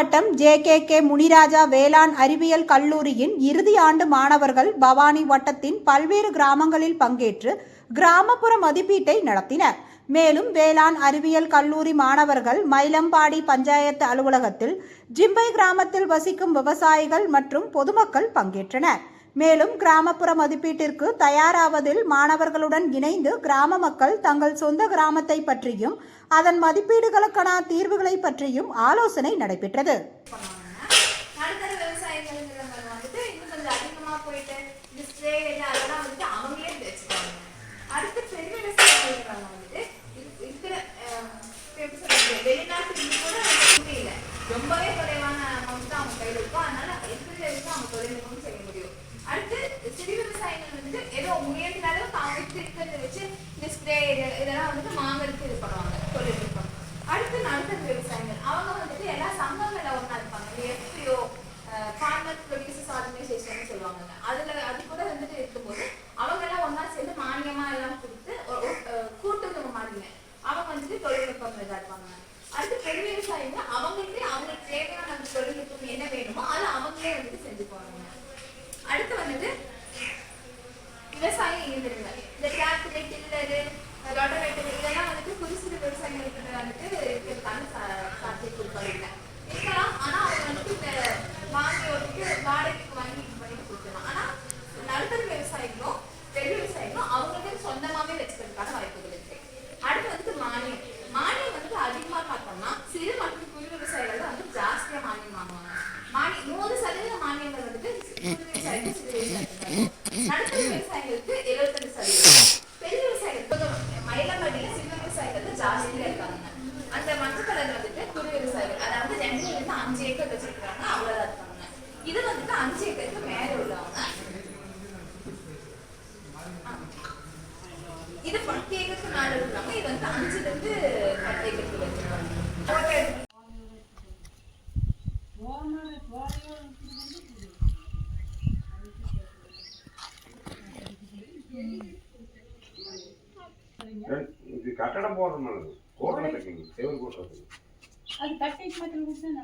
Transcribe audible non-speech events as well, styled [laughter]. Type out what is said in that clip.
J K K Muniraja வேளாண் அறிவியல் கல்லூரியின் இறுதி ஆண்டு மாணவர்கள் பவானி வட்டத்தின் பல்வேறு கிராமங்களில் பங்கேற்று கிராமப்புற மதிப்பீட்டை நடத்தினர். மேலும் வேளாண் அறிவியல் கல்லூரி மாணவர்கள் மயிலம்பாடி பஞ்சாயத்து அலுவலகத்தில் ஜிம்பை கிராமத்தில் வசிக்கும் விவசாயிகள் மற்றும் பொதுமக்கள் பங்கேற்றனர். மேலும் கிராமப்புற மதிப்பீட்டிற்கு தயாராவதில் மாணவர்களுடன் இணைந்து கிராம மக்கள் தங்கள் சொந்த கிராமத்தை பற்றியும் அதன் மதிப்பீடுகளுக்கான தீர்வுகளை பற்றியும் ஆலோசனை நடைபெற்றது. நடுத்தர விவசாயிகளுங்கிறவங்க வந்துட்டு இதெல்லாம் வந்துட்டு வாங்குறதுக்கு இது பண்ணுவாங்க தொழில்நுட்பம் அடுத்து நடுத்தர விவசாயிகள். அவங்க வந்துட்டு எல்லா சங்கங்கள்ல ஒண்ணா இருப்பாங்க. இந்த எஃபிஓ ஃபார்மர் ப்ரொடியூசர்ஸ் ஆர்கனைசேஷன் சொல்லுவாங்க அதுல அது கூட வந்துட்டு இருக்கும்போது அவங்க எல்லாம் ஒண்ணா சேர்ந்து மானியமா எல்லாம் கொடுத்து ஒரு- கூட்டுறவு மாதிரிங்க அவங்க வந்துட்டு தொழில்நுட்பம் இதாக இருப்பாங்க. அடுத்து பெண் விவசாயிங்க அவங்களுக்கு அவங்களுக்கு தேவையான அந்த தொழில்நுட்பம் என்ன வேணுமோ அதை அவங்களே வந்துட்டு செஞ்சு போவாங்க அடுத்து வந்துட்டு விவசாய இயந்திரங்கள். மானியம் நூறு சதவீத மானியங்கள் [laughs] விவசாயிகள் நடுத்தர விவசாயிகளுக்கு కట్టడం పోతుంది మనం కోటలకి దేవుని కోటలకి అది కట్టేసి మాత్రం కూర్చొని